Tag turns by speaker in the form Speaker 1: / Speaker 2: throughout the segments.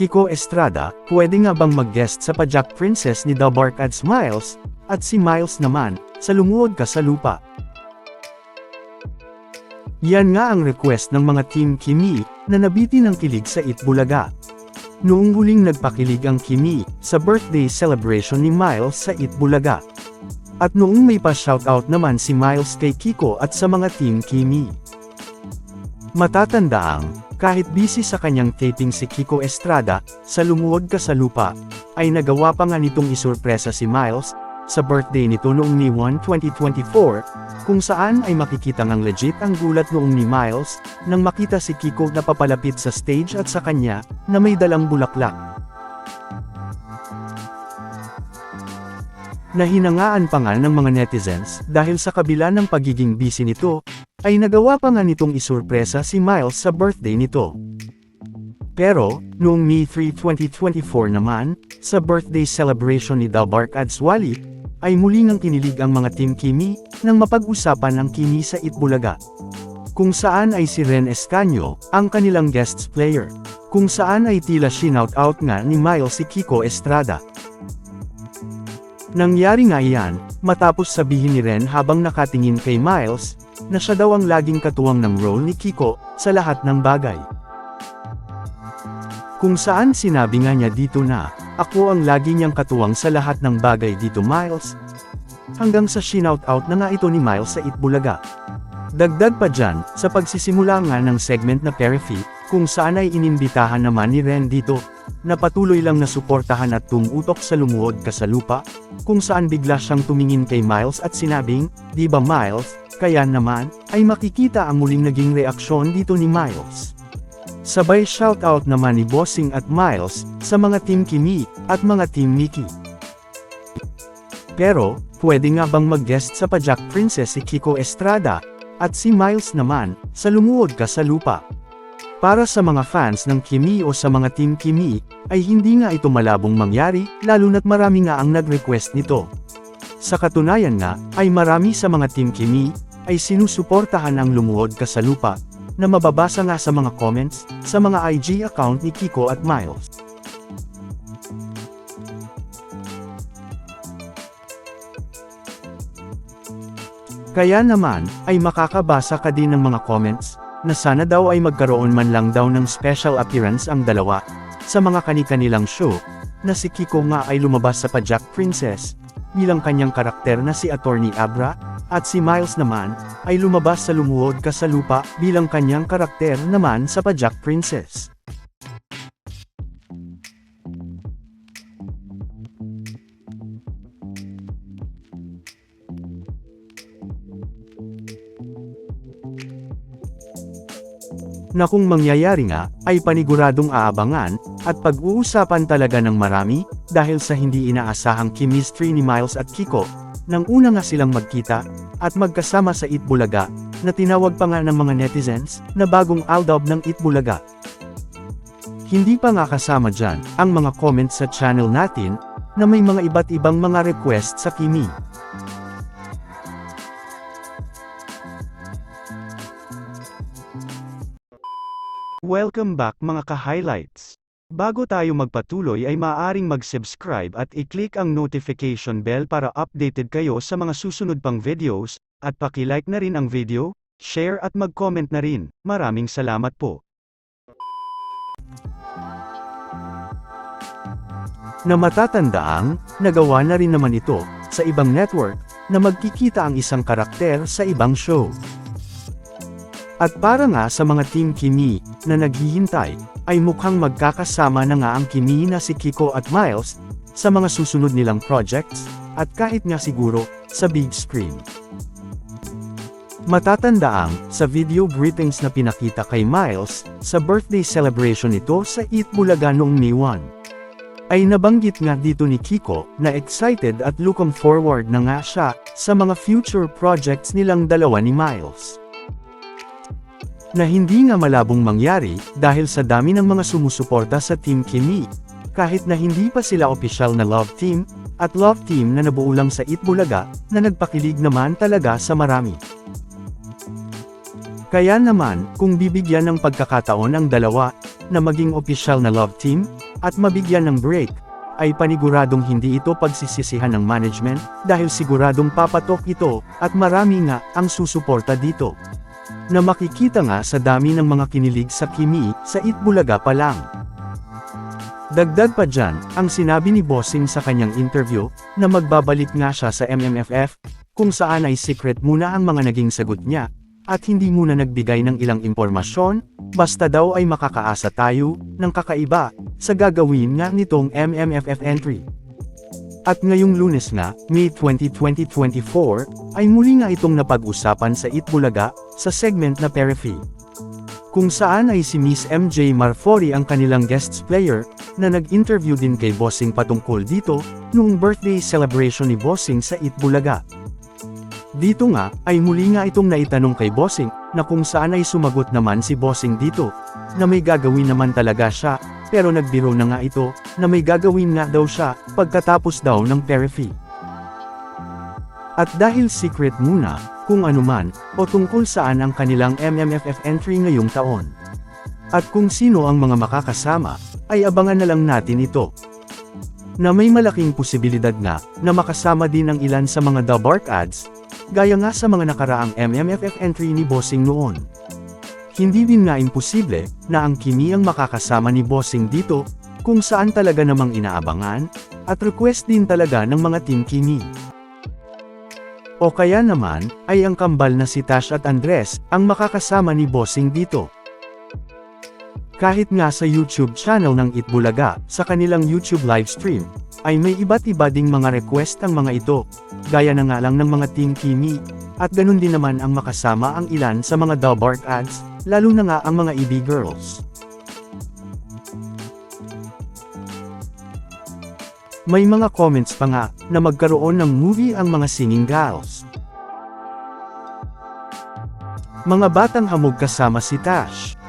Speaker 1: Kiko Estrada, pwede nga bang mag-guest sa Pajak Princess ni The Bark at Smiles, at si Miles naman, sa Lumuhod Ka sa Lupa. Yan nga ang request ng mga Team Kimi, na nabiti ng kilig sa Itbulaga. Noong huling nagpakilig ang Kimi, sa birthday celebration ni Miles sa Itbulaga. At noong may pa-shoutout naman si Miles kay Kiko at sa mga Team Kimi. Matatandaang, kahit busy sa kanyang taping si Kiko Estrada, sa Lumuhod Ka sa Lupa, ay nagawa pa nga nitong isurpresa si Miles, sa birthday nito noong ni 1 2024, kung saan ay makikita ngang legit ang gulat noong ni Miles, nang makita si Kiko na papalapit sa stage at sa kanya, na may dalang bulaklak. Nahinangaan pa nga ng mga netizens, dahil sa kabila ng pagiging busy nito, ay nagawa pa nga nitong isurpresa si Miles sa birthday nito. Pero, noong May 3 2024 naman, sa birthday celebration ni Dalbark Adswali, ay muli ngang kinilig ang mga Team Kimi, nang mapag-usapan ang Kimi sa Itbulaga. Kung saan ay si Ren Escanio, ang kanilang guest player. Kung saan ay tila shinout out nga ni Miles si Kiko Estrada. Nangyari nga iyan, matapos sabihin ni Ren habang nakatingin kay Miles, na siya daw ang laging katuwang ng role ni Kiko, sa lahat ng bagay. Kung saan sinabi nga niya dito na, ako ang lagi niyang katuwang sa lahat ng bagay dito Miles. Hanggang sa shinout out na nga ito ni Miles sa Itbulaga. Dagdag pa dyan, sa pagsisimula nga ng segment na Perify, kung saan ay inimbitahan naman ni Ren dito, na patuloy lang na suportahan at tumutok sa lumuhod ka sa lupa, kung saan bigla siyang tumingin kay Miles at sinabing, di ba Miles, kaya naman, ay makikita ang muling naging reaksyon dito ni Miles. Sabay shoutout naman ni Bossing at Miles, sa mga Team Kimi, at mga Team Mickey. Pero, pwede nga bang mag-guest sa Pajak Princess si Kiko Estrada, at si Miles naman, sa Lumuhod Ka sa Lupa. Para sa mga fans ng Kimi o sa mga Team Kimi, ay hindi nga ito malabong mangyari, lalo na't marami nga ang nag-request nito. Sa katunayan nga, ay marami sa mga Team Kimi, ay sinusuportahan ang Lumuhod Ka sa Lupa, na mababasa nga sa mga comments, sa mga IG account ni Kiko at Miles. Kaya naman, ay makakabasa ka din ng mga comments, na sana daw ay magkaroon man lang daw ng special appearance ang dalawa, sa mga kani-kanilang show, na si Kiko nga ay lumabas sa Pajak Princess, bilang kanyang karakter na si Attorney Abra, at si Miles naman, ay lumabas sa Lumuhod Ka sa Lupa, bilang kanyang karakter naman sa Pajak Princess. Na kung mangyayari nga, ay paniguradong aabangan, at pag-uusapan talaga ng marami, dahil sa hindi inaasahang chemistry ni Miles at Kiko, nang una nga silang magkita, at magkasama sa Itbulaga, na tinawag pa nga ng mga netizens, na bagong aldob ng Itbulaga. Hindi pa nga kasama dyan, ang mga comments sa channel natin, na may mga iba't ibang mga request sa Kimi. Welcome back mga ka-highlights. Bago tayo magpatuloy ay maaaring mag-subscribe at i-click ang notification bell para updated kayo sa mga susunod pang videos, at paki-like na rin ang video, share at mag-comment na rin. Maraming salamat po. Na matatandaang, nagawa na rin naman ito, sa ibang network, na magkikita ang isang karakter sa ibang show. At para nga sa mga Team Kimi, na naghihintay, ay mukhang magkakasama na nga ang Kimi na si Kiko at Miles, sa mga susunod nilang projects, at kahit nga siguro, sa big screen. Matatandaang, sa video greetings na pinakita kay Miles, sa birthday celebration nito sa Eat Bulaga noong May 1, ay nabanggit nga dito ni Kiko, na excited at looking forward na nga siya, sa mga future projects nilang dalawa ni Miles na hindi nga malabong mangyari, dahil sa dami ng mga sumusuporta sa Team Kimi. Kahit na hindi pa sila opisyal na love team, at love team na nabuo lang sa Itbulaga, na nagpakilig naman talaga sa marami. Kaya naman, kung bibigyan ng pagkakataon ang dalawa, na maging opisyal na love team, at mabigyan ng break, ay paniguradong hindi ito pagsisisihan ng management dahil siguradong papatok ito at marami nga ang susuporta dito. Na makikita nga sa dami ng mga kinilig sa Kimi sa Itbulaga pa lang. Dagdag pa dyan, ang sinabi ni Bossing sa kanyang interview, na magbabalik nga siya sa MMFF, kung saan ay secret muna ang mga naging sagot niya, at hindi muna nagbigay ng ilang impormasyon, basta daw ay makakaasa tayo, ng kakaiba, sa gagawin nga nitong MMFF entry. At ngayong lunes nga, May 20, 2024, ay muli nga itong napag-usapan sa Itbulaga, sa segment na Perifi. Kung saan ay si Miss MJ Marfori ang kanilang guest player, na nag-interview din kay Bossing patungkol dito, noong birthday celebration ni Bossing sa Itbulaga. Dito nga, ay muli nga itong naitanong kay Bossing, na kung saan ay sumagot naman si Bossing dito, na may gagawin naman talaga siya, pero nagbiro na nga ito, na may gagawin nga daw siya, pagkatapos daw ng Perifi. At dahil secret muna, kung anuman, o tungkol saan ang kanilang MMFF entry ngayong taon. At kung sino ang mga makakasama, ay abangan na lang natin ito. Na may malaking posibilidad nga, na makasama din ang ilan sa mga The Bark ads, gaya nga sa mga nakaraang MMFF entry ni Bossing noon. Hindi din nga imposible, na ang Kimi ang makakasama ni Bossing dito, kung saan talaga namang inaabangan, at request din talaga ng mga Team Kimi. O kaya naman, ay ang kambal na si Tash at Andres, ang makakasama ni Bossing dito. Kahit nga sa YouTube channel ng Itbulaga, sa kanilang YouTube livestream, ay may iba't iba ding mga request ang mga ito, gaya na nga lang ng mga Team Kimi, at ganun din naman ang makasama ang ilan sa mga Bark ads, lalo na nga ang mga EB girls. May mga comments pa nga, na magkaroon ng movie ang mga singing gals. Mga batang hamog kasama si Tash.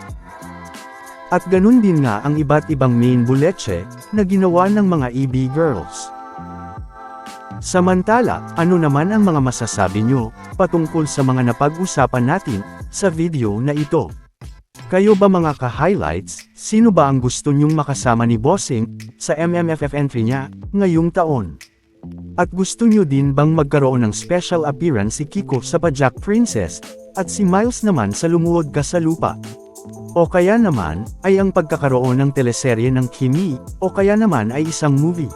Speaker 1: At ganun din nga ang iba't ibang main buleche, na ginawa ng mga EB girls. Samantala, ano naman ang mga masasabi nyo, patungkol sa mga napag-usapan natin, sa video na ito? Kayo ba mga ka-highlights, sino ba ang gusto nyong makasama ni Bossing, sa MMFF entry niya, ngayong taon? At gusto nyo din bang magkaroon ng special appearance si Kiko sa Pajak Princess, at si Miles naman sa Lumuwag Ka sa Lupa? O kaya naman, ay ang pagkakaroon ng teleserye ng Kimi, o kaya naman ay isang movie.